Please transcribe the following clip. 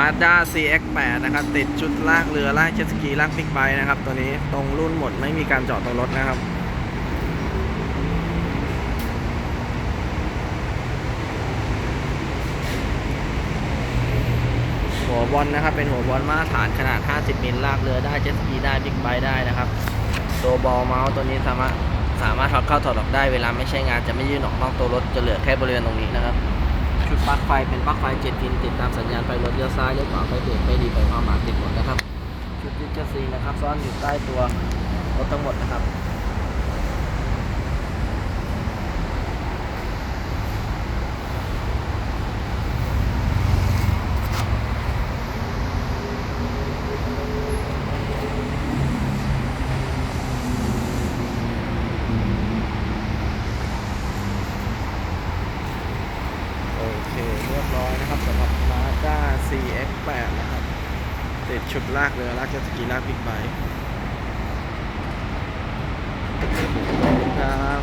Mazda CX-8 นะครับ ติดชุดลากเรือลากเจ็ตสกีลากบิ๊กไบค์นะครับ ตัวนี้ตรงรุ่นหมดไม่มีการเจาะตรงรถนะครับหัวบอลนะครับ เป็นหัวบอลมาตรฐานขนาด 50 มิลลากเรือได้เจ็ตสกีได้บิ๊กไบค์ได้นะครับ ตัวบอลเมาส์ตัวนี้สามารถสามารถถอดเข้าถอดออกได้เวลาไม่ใช้งานจะไม่ยื่นออกนอกตัวรถจะเหลือแค่บริเวณตรงนี้นะครับ ชุดปลั๊กไฟเป็นปลั๊กไฟเจ็ดพินติดตามสัญญาณไฟรถเลี้ยวซ้ายเลี้ยวขวาไฟเบรกไฟดีไฟความหมาติดหมดนะครับ ชุดดิจิซีนะครับ ซ่อนอยู่ใต้ตัวรถทั้งหมดนะครับ โอ เรียบร้อยนะครับสำหรับ Mazda CX-8 นะครับ ติดชุดลากเรือลากเจ็ตสกีลากบิ๊กไบค์ครับ